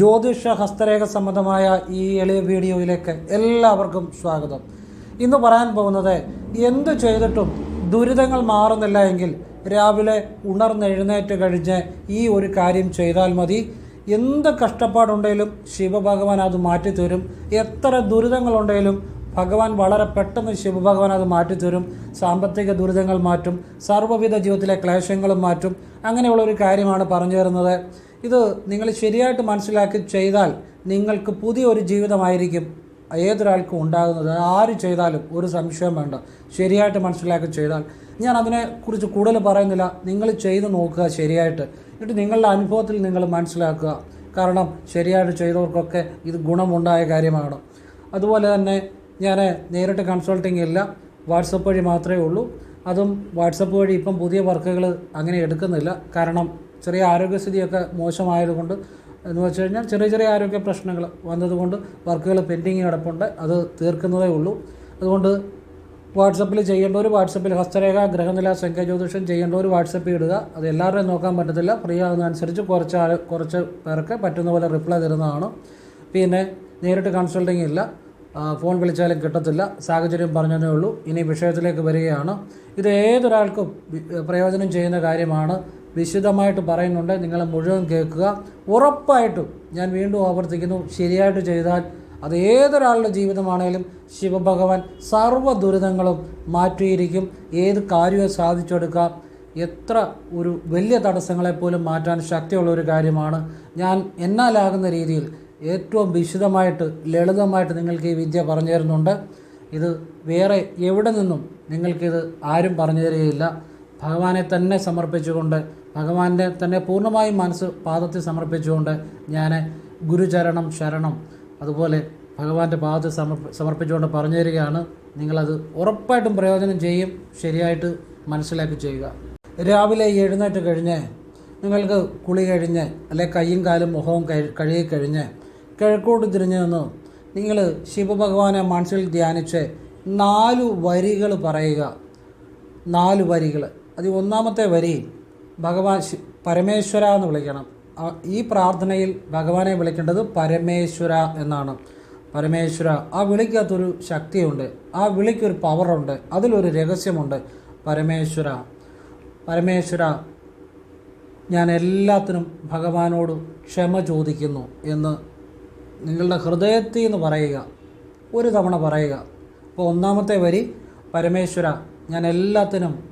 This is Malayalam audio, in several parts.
ജ്യോതിഷ ഹസ്തരേഖ സംബന്ധമായ ഈ എളിയ വീഡിയോയിലേക്ക് എല്ലാവർക്കും സ്വാഗതം. ഇന്ന് പറയാൻ പോകുന്നത് എന്തു ചെയ്തിട്ടും ദുരിതങ്ങൾ മാറുന്നില്ല എങ്കിൽ രാവിലെ ഉണർന്നെഴുന്നേറ്റ് കഴിഞ്ഞ് ഈ ഒരു കാര്യം ചെയ്താൽ മതി. എന്ത് കഷ്ടപ്പാടുണ്ടെങ്കിലും ശിവഭഗവാൻ അത് മാറ്റിത്തരും. എത്ര ദുരിതങ്ങളുണ്ടെങ്കിലും ഭഗവാൻ വളരെ പെട്ടെന്ന് ശിവഭഗവാൻ അത് മാറ്റിത്തരും. സാമ്പത്തിക ദുരിതങ്ങൾ മാറ്റും. സർവവിധ ജീവിതത്തിലെ ക്ലേശങ്ങളും മാറ്റും. അങ്ങനെയുള്ള ഒരു കാര്യമാണ് പറഞ്ഞു തരുന്നത്. ഇത് നിങ്ങൾ ശരിയായിട്ട് മനസ്സിലാക്കി ചെയ്താൽ നിങ്ങൾക്ക് പുതിയൊരു ജീവിതമായിരിക്കും ഏതൊരാൾക്കും ഉണ്ടാകുന്നത്. ആര് ചെയ്താലും ഒരു സംശയം വേണ്ട. ശരിയായിട്ട് മനസ്സിലാക്കി ചെയ്താൽ. ഞാൻ അതിനെക്കുറിച്ച് കൂടുതൽ പറയുന്നില്ല. നിങ്ങൾ ചെയ്ത് നോക്കുക ശരിയായിട്ട്. എന്നിട്ട് നിങ്ങളുടെ അനുഭവത്തിൽ നിങ്ങൾ മനസ്സിലാക്കുക. കാരണം ശരിയായിട്ട് ചെയ്തവർക്കൊക്കെ ഇത് ഗുണമുണ്ടായ കാര്യമാണ്. അതുപോലെ തന്നെ ഞാൻ നേരിട്ട് കൺസൾട്ടിങ് ഇല്ല. വാട്സപ്പ് വഴി മാത്രമേ ഉള്ളൂ. അതും വാട്സപ്പ് വഴി ഇപ്പം പുതിയ വർക്കുകൾ അങ്ങനെ എടുക്കുന്നില്ല. കാരണം ചെറിയ ആരോഗ്യസ്ഥിതിയൊക്കെ മോശമായതുകൊണ്ട് എന്ന് വെച്ച് കഴിഞ്ഞാൽ ചെറിയ ചെറിയ ആരോഗ്യ പ്രശ്നങ്ങൾ വന്നതുകൊണ്ട് വർക്കുകൾ പെൻഡിങ് കിടപ്പുണ്ട് അത് തീർക്കുന്നതേ ഉള്ളൂ. അതുകൊണ്ട് വാട്സപ്പിൽ ഒരു വാട്സപ്പിൽ ഹസ്തരേഖ ഗ്രഹനില സംഖ്യ ജ്യോതിഷം ഒരു വാട്സപ്പിൽ ഇടുക. അത് എല്ലാവരുടെയും നോക്കാൻ പറ്റത്തില്ല. ഫ്രീ ആകുന്നതനുസരിച്ച് കുറച്ച് കുറച്ച് പേർക്ക് പറ്റുന്ന പോലെ റിപ്ലൈ തരുന്നതാണ്. പിന്നെ നേരിട്ട് കൺസൾട്ടിങ് ഇല്ല. ഫോൺ വിളിച്ചാലും കിട്ടത്തില്ല. സാഹചര്യം പറഞ്ഞതേ ഉള്ളൂ. ഇനി വിഷയത്തിലേക്ക് വരികയാണ്. ഇത് ഏതൊരാൾക്കും പ്രയോജനം ചെയ്യുന്ന കാര്യമാണ്. വിശദമായിട്ട് പറയുന്നുണ്ട്. നിങ്ങൾ മുഴുവൻ കേൾക്കുക. ഉറപ്പായിട്ടും ഞാൻ വീണ്ടും ആവർത്തിക്കുന്നു. ശരിയായിട്ട് ചെയ്താൽ അത് ഏതൊരാളുടെ ജീവിതമാണേലും ശിവഭഗവാൻ സർവ ദുരിതങ്ങളും മാറ്റിയിരിക്കും. ഏത് കാര്യവും സാധിച്ചെടുക്കാം. എത്ര ഒരു വലിയ തടസ്സങ്ങളെപ്പോലും മാറ്റാൻ ശക്തിയുള്ള ഒരു കാര്യമാണ്. ഞാൻ എന്നാലാകുന്ന രീതിയിൽ ഏറ്റവും വിശദമായിട്ട് ലളിതമായിട്ട് നിങ്ങൾക്ക് ഈ വിദ്യ പറഞ്ഞു തരുന്നുണ്ട്. ഇത് വേറെ എവിടെ നിന്നും നിങ്ങൾക്കിത് ആരും പറഞ്ഞു തരികയില്ല. ഭഗവാനെ തന്നെ സമർപ്പിച്ചുകൊണ്ട് ഭഗവാന്റെ തന്നെ പൂർണമായും മനസ്സ് പാദത്തിൽ സമർപ്പിച്ചുകൊണ്ട് ഞാൻ ഗുരുചരണം ശരണം അതുപോലെ ഭഗവാന്റെ പാദത്തിൽ സമർപ്പ സമർപ്പിച്ചുകൊണ്ട് പറഞ്ഞു തരികയാണ് നിങ്ങളത് ഉറപ്പായിട്ടും പ്രയോജനം ചെയ്യും ശരിയായിട്ട് മനസ്സിലാക്കി ചെയ്യുക. രാവിലെ എഴുന്നേറ്റ് കഴിഞ്ഞ് നിങ്ങൾക്ക് കുളി കഴിഞ്ഞ് അല്ലെ കയ്യും കാലും മുഖവും കഴി കഴുകി കഴിഞ്ഞ് കിഴക്കോട്ട് തിരിഞ്ഞു നിന്ന് നിങ്ങൾ ശിവഭഗവാനെ മനസ്സിൽ ധ്യാനിച്ച് നാലു വരികൾ പറയുക. നാല് വരികൾ അത് ഒന്നാമത്തെ വരി ഭഗവാൻ പരമേശ്വര എന്ന് വിളിക്കണം. ഈ പ്രാർത്ഥനയിൽ ഭഗവാനെ വിളിക്കേണ്ടത് പരമേശ്വര എന്നാണ്. പരമേശ്വര ആ വിളിക്കകത്തൊരു ശക്തിയുണ്ട്. ആ വിളിക്കൊരു പവറുണ്ട്. അതിലൊരു രഹസ്യമുണ്ട്. പരമേശ്വര പരമേശ്വര ഞാൻ എല്ലാത്തിനും ഭഗവാനോട് ക്ഷമ ചോദിക്കുന്നു എന്ന് നിങ്ങളുടെ ഹൃദയത്തിൽ നിന്ന് പറയുക. ഒരു തവണ പറയുക. അപ്പോൾ ഒന്നാമത്തെ വരി പരമേശ്വര ഞാൻ എല്ലാത്തിനും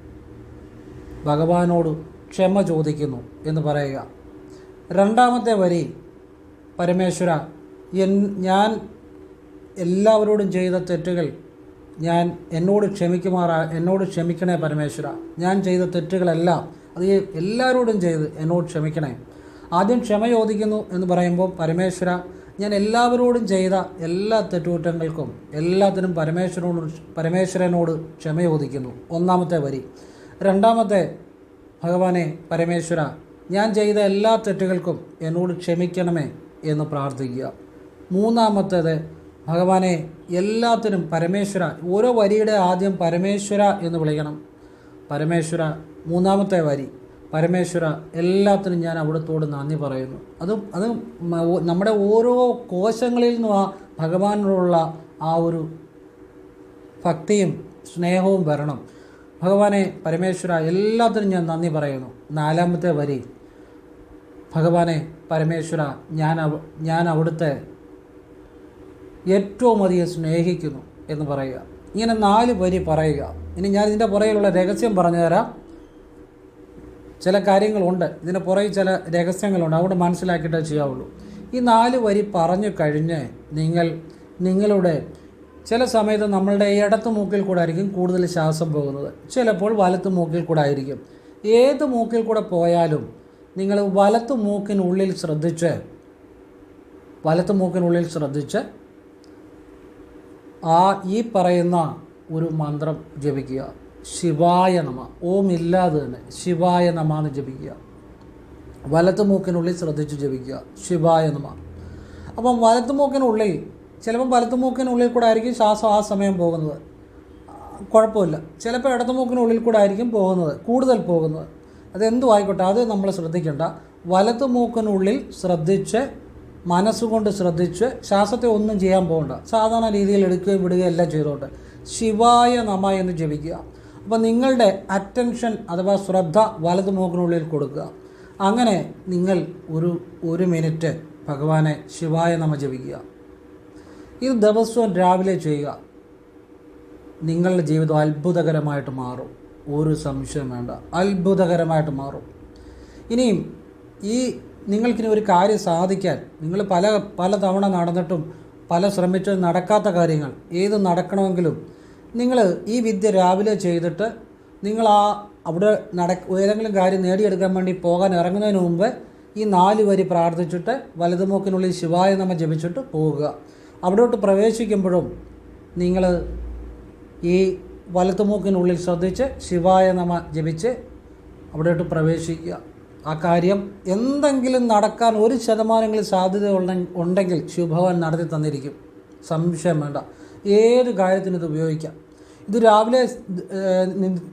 ഭഗവാനോട് ക്ഷമ ചോദിക്കുന്നു എന്ന് പറയുക. രണ്ടാമത്തെ വരി പരമേശ്വര എൻ ഞാൻ എല്ലാവരോടും ചെയ്ത തെറ്റുകൾ ഞാൻ എന്നോട് ക്ഷമിക്കുമാറാ എന്നോട് ക്ഷമിക്കണേ പരമേശ്വര. ഞാൻ ചെയ്ത തെറ്റുകളെല്ലാം അത് എല്ലാവരോടും ചെയ്ത് എന്നോട് ക്ഷമിക്കണേ. ആദ്യം ക്ഷമ ചോദിക്കുന്നു എന്ന് പറയുമ്പോൾ പരമേശ്വര ഞാൻ എല്ലാവരോടും ചെയ്ത എല്ലാ തെറ്റുകുറ്റങ്ങൾക്കും എല്ലാത്തിനും പരമേശ്വരനോട് പരമേശ്വരനോട് ക്ഷമ ചോദിക്കുന്നു. ഒന്നാമത്തെ വരി. രണ്ടാമത്തെ ഭഗവാനെ പരമേശ്വര ഞാൻ ചെയ്ത എല്ലാ തെറ്റുകൾക്കും എന്നോട് ക്ഷമിക്കണമേ എന്ന് പ്രാർത്ഥിക്കുക. മൂന്നാമത്തേത് ഭഗവാനെ എല്ലാത്തിനും പരമേശ്വര ഓരോ വരിയുടെ ആദ്യം പരമേശ്വര എന്ന് വിളിക്കണം. പരമേശ്വര മൂന്നാമത്തെ വരി. പരമേശ്വര എല്ലാത്തിനും ഞാൻ അവിടത്തോട് നന്ദി പറയുന്നു. അത് അത് നമ്മുടെ ഓരോ കോശങ്ങളിൽ നിന്നും ആ ഭഗവാനോടുള്ള ആ ഒരു ഭക്തിയും സ്നേഹവും വരണം. ഭഗവാനെ പരമേശ്വര എല്ലാത്തിനും ഞാൻ നന്ദി പറയുന്നു. നാലാമത്തെ വരി. ഭഗവാനെ പരമേശ്വര ഞാൻ ഞാൻ അവിടുത്തെ ഏറ്റവും അധികം സ്നേഹിക്കുന്നു എന്ന് പറയുക. ഇങ്ങനെ നാല് വരി പറയുക. ഇനി ഞാൻ ഇതിന്റെ പുറകിലുള്ള രഹസ്യം പറഞ്ഞു തരാം ചില കാര്യങ്ങളുണ്ട്. ഇതിന്റെ പുറകിൽ ചില രഹസ്യങ്ങളുണ്ട്. അവിടെ മനസ്സിലാക്കിയിട്ടേ ചെയ്യാവുള്ളൂ. ഈ നാല് വരി പറഞ്ഞു കഴിഞ്ഞ് നിങ്ങൾ നിങ്ങളുടെ ചില സമയത്ത് നമ്മളുടെ ഇടത്ത് മൂക്കിൽ കൂടെ ആയിരിക്കും കൂടുതൽ ശ്വാസം പോകുന്നത്. ചിലപ്പോൾ വലത്ത് മൂക്കിൽ കൂടെ ആയിരിക്കും. ഏത് മൂക്കിൽ കൂടെ പോയാലും നിങ്ങൾ വലത്ത് മൂക്കിനുള്ളിൽ ശ്രദ്ധിച്ച് വലത്ത് മൂക്കിനുള്ളിൽ ശ്രദ്ധിച്ച് ആ ഈ പറയുന്ന ഒരു മന്ത്രം ജപിക്കുക. ശിവായ നമ. ഓം ഇല്ലാതെ തന്നെ ശിവായ നമ എന്ന് ജപിക്കുക. വലത്ത് മൂക്കിനുള്ളിൽ ശ്രദ്ധിച്ച് ജപിക്കുക. ശിവായ നമ. അപ്പം വലത്ത് മൂക്കിനുള്ളിൽ ചിലപ്പം വലത്ത് മൂക്കിനുള്ളിൽ കൂടെ ആയിരിക്കും ശ്വാസം ആ സമയം പോകുന്നത്. കുഴപ്പമില്ല. ചിലപ്പോൾ ഇടത്ത് മൂക്കിനുള്ളിൽ കൂടെ ആയിരിക്കും പോകുന്നത് കൂടുതൽ പോകുന്നത്. അതെന്തും ആയിക്കോട്ടെ അത് നമ്മൾ ശ്രദ്ധിക്കേണ്ട. വലത്ത് മൂക്കിനുള്ളിൽ ശ്രദ്ധിച്ച് മനസ്സുകൊണ്ട് ശ്രദ്ധിച്ച് ശ്വാസത്തെ ഒന്നും ചെയ്യാൻ പോകണ്ട. സാധാരണ രീതിയിൽ എടുക്കുകയും വിടുകയും എല്ലാം ചെയ്തുകൊണ്ട്. ശിവായ നമ എന്ന് ജപിക്കുക. അപ്പോൾ നിങ്ങളുടെ അറ്റൻഷൻ അഥവാ ശ്രദ്ധ വലത് മൂക്കിനുള്ളിൽ കൊടുക്കുക. അങ്ങനെ നിങ്ങൾ ഒരു ഒരു മിനിറ്റ് ഭഗവാനെ ശിവായ നമ ജപിക്കുക. ഇത് ദിവസവും രാവിലെ ചെയ്യുക. നിങ്ങളുടെ ജീവിതം അത്ഭുതകരമായിട്ട് മാറും. ഒരു സംശയം വേണ്ട. അത്ഭുതകരമായിട്ട് മാറും. ഇനിയും ഈ നിങ്ങൾക്കിനി ഒരു കാര്യം സാധിക്കാൻ നിങ്ങൾ പല പല തവണ നടന്നിട്ടും പല ശ്രമിച്ചും നടക്കാത്ത കാര്യങ്ങൾ ഏത് നടക്കണമെങ്കിലും നിങ്ങൾ ഈ വിദ്യ രാവിലെ ചെയ്തിട്ട് നിങ്ങൾ ആ അവിടെ നട ഏതെങ്കിലും കാര്യം നേടിയെടുക്കാൻ വേണ്ടി പോകാൻ ഇറങ്ങുന്നതിന് മുമ്പ് ഈ നാല് വരി പ്രാർത്ഥിച്ചിട്ട് വലതുമൂക്കിനുള്ളിൽ ശിവായ നമ്മൾ ജപിച്ചിട്ട് പോവുക. അവിടോട്ട് പ്രവേശിക്കുമ്പോഴും നിങ്ങൾ ഈ വലത്തുമൂക്കിനുള്ളിൽ ശ്രദ്ധിച്ച് ശിവായ നമ ജപിച്ച് അവിടോട്ട് പ്രവേശിക്കുക. ആ കാര്യം എന്തെങ്കിലും നടക്കാൻ ഒരു ശതമാനങ്ങളിൽ സാധ്യത ഉണ്ടെങ്കിൽ ശിവഭഗവാൻ നടത്തി തന്നിരിക്കും. സംശയം വേണ്ട. ഏത് കാര്യത്തിനും ഇത് ഉപയോഗിക്കാം. ഇത് രാവിലെ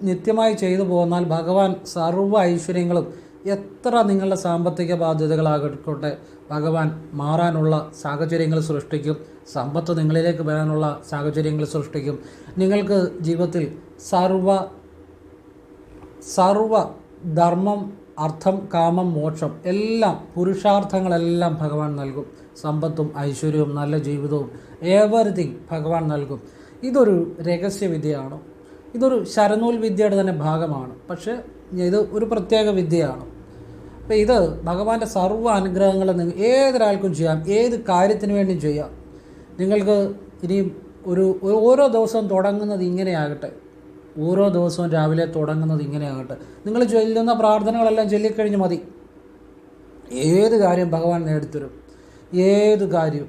നിത്യമായി ചെയ്തു പോന്നാൽ ഭഗവാൻ സർവ ഐശ്വര്യങ്ങളും എത്ര നിങ്ങളുടെ സാമ്പത്തിക ബാധ്യതകളാകട്ടെ ഭഗവാൻ മാറാനുള്ള സാഹചര്യങ്ങൾ സൃഷ്ടിക്കും. സമ്പത്ത് നിങ്ങളിലേക്ക് വരാനുള്ള സാഹചര്യങ്ങൾ സൃഷ്ടിക്കും. നിങ്ങൾക്ക് ജീവിതത്തിൽ സർവ സർവ ധർമ്മം അർത്ഥം കാമം മോക്ഷം എല്ലാം പുരുഷാർത്ഥങ്ങളെല്ലാം ഭഗവാൻ നൽകും. സമ്പത്തും ഐശ്വര്യവും നല്ല ജീവിതവും എവറിഥിങ് ഭഗവാൻ നൽകും. ഇതൊരു രഹസ്യവിദ്യയാണ്. ഇതൊരു ശരനൂൽ വിദ്യയുടെ തന്നെ ഭാഗമാണ്. പക്ഷേ ഇത് ഒരു പ്രത്യേക വിദ്യയാണ്. അപ്പോൾ ഇത് ഭഗവാന്റെ സർവ അനുഗ്രഹങ്ങളും നിങ്ങൾ ഏതൊരാൾക്കും ചെയ്യാം ഏത് കാര്യത്തിന് വേണ്ടിയും ചെയ്യാം. നിങ്ങൾക്ക് ഇനിയും ഒരു ഒരു- ഓരോ ദിവസവും തുടങ്ങുന്നത് ഇങ്ങനെയാകട്ടെ. ഓരോ ദിവസവും രാവിലെ തുടങ്ങുന്നത് ഇങ്ങനെയാകട്ടെ. നിങ്ങൾ ചൊല്ലുന്ന പ്രാർത്ഥനകളെല്ലാം ചൊല്ലിക്കഴിഞ്ഞ് മതി. ഏത് കാര്യം ഭഗവാൻ നേടിത്തരും. ഏത് കാര്യം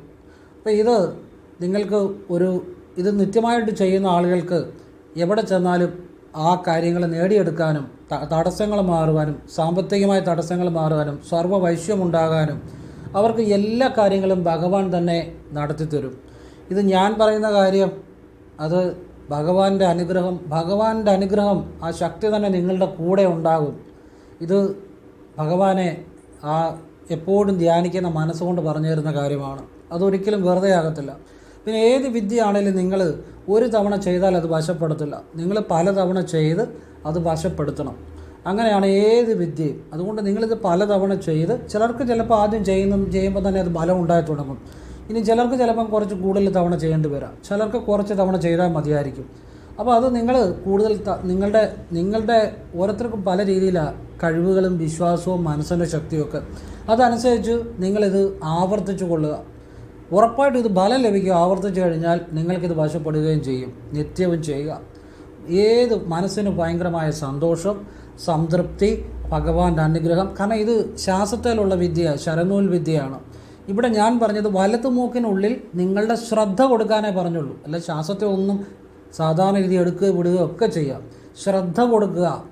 അപ്പോൾ ഇത് നിങ്ങൾക്ക് ഒരു ഇത് നിത്യമായിട്ട് ചെയ്യുന്ന ആളുകൾക്ക് എവിടെ ചെന്നാലും ആ കാര്യങ്ങൾ നേടിയെടുക്കാനും തടസ്സങ്ങൾ മാറുവാനും സാമ്പത്തികമായ തടസ്സങ്ങൾ മാറുവാനും സർവവൈശ്യമുണ്ടാകാനും അവർക്ക് എല്ലാ കാര്യങ്ങളും ഭഗവാൻ തന്നെ നടത്തിത്തരും. ഇത് ഞാൻ പറയുന്ന കാര്യം അത് ഭഗവാന്റെ അനുഗ്രഹം ഭഗവാന്റെ അനുഗ്രഹം ആ ശക്തി തന്നെ നിങ്ങളുടെ കൂടെ ഉണ്ടാകും. ഇത് ഭഗവാനെ ആ എപ്പോഴും ധ്യാനിക്കുന്ന മനസ്സുകൊണ്ട് പറഞ്ഞു തരുന്ന കാര്യമാണ്. അതൊരിക്കലും വെറുതെ ആകത്തില്ല പിന്നെ ഏത് വിദ്യയാണെങ്കിലും നിങ്ങൾ ഒരു തവണ ചെയ്താൽ അത് വശപ്പെടുത്തില്ല. നിങ്ങൾ പല തവണ ചെയ്ത് അത് വശപ്പെടുത്തണം. അങ്ങനെയാണ് ഏത് വിദ്യയും. അതുകൊണ്ട് നിങ്ങളിത് പലതവണ ചെയ്ത് ചിലർക്ക് ചിലപ്പോൾ ആദ്യം ചെയ്യുന്ന ചെയ്യുമ്പോൾ തന്നെ അത് ബലം ഉണ്ടായി തുടങ്ങും. ഇനി ചിലർക്ക് ചിലപ്പം കുറച്ച് കൂടുതൽ തവണ ചെയ്യേണ്ടി വരാം. ചിലർക്ക് കുറച്ച് തവണ ചെയ്താൽ മതിയായിരിക്കും. അപ്പോൾ അത് നിങ്ങൾ കൂടുതൽ നിങ്ങളുടെ നിങ്ങളുടെ ഓരോരുത്തർക്കും പല രീതിയിലാണ് കഴിവുകളും വിശ്വാസവും മനസ്സിന്റെ ശക്തിയൊക്കെ. അതനുസരിച്ച് നിങ്ങളിത് ആവർത്തിച്ചു കൊള്ളുക. ഉറപ്പായിട്ടും ഇത് ബലം ലഭിക്കുക ആവർത്തിച്ചു കഴിഞ്ഞാൽ നിങ്ങൾക്കിത് വശപ്പെടുകയും ചെയ്യും. നിത്യവും ചെയ്യുക. ഏത് മനസ്സിന് ഭയങ്കരമായ സന്തോഷം സംതൃപ്തി ഭഗവാന്റെ അനുഗ്രഹം. കാരണം ഇത് ശാസ്ത്രത്തിലുള്ള വിദ്യ ശരനൂൽ വിദ്യയാണ്. ഇവിടെ ഞാൻ പറഞ്ഞത് വലത്തു മൂക്കിനുള്ളിൽ നിങ്ങളുടെ ശ്രദ്ധ കൊടുക്കാനേ പറഞ്ഞുള്ളൂ. അല്ല ശ്വാസത്തെ ഒന്നും സാധാരണ രീതി എടുക്കുക വിടുക ഒക്കെ ചെയ്യാം. ശ്രദ്ധ കൊടുക്കുക.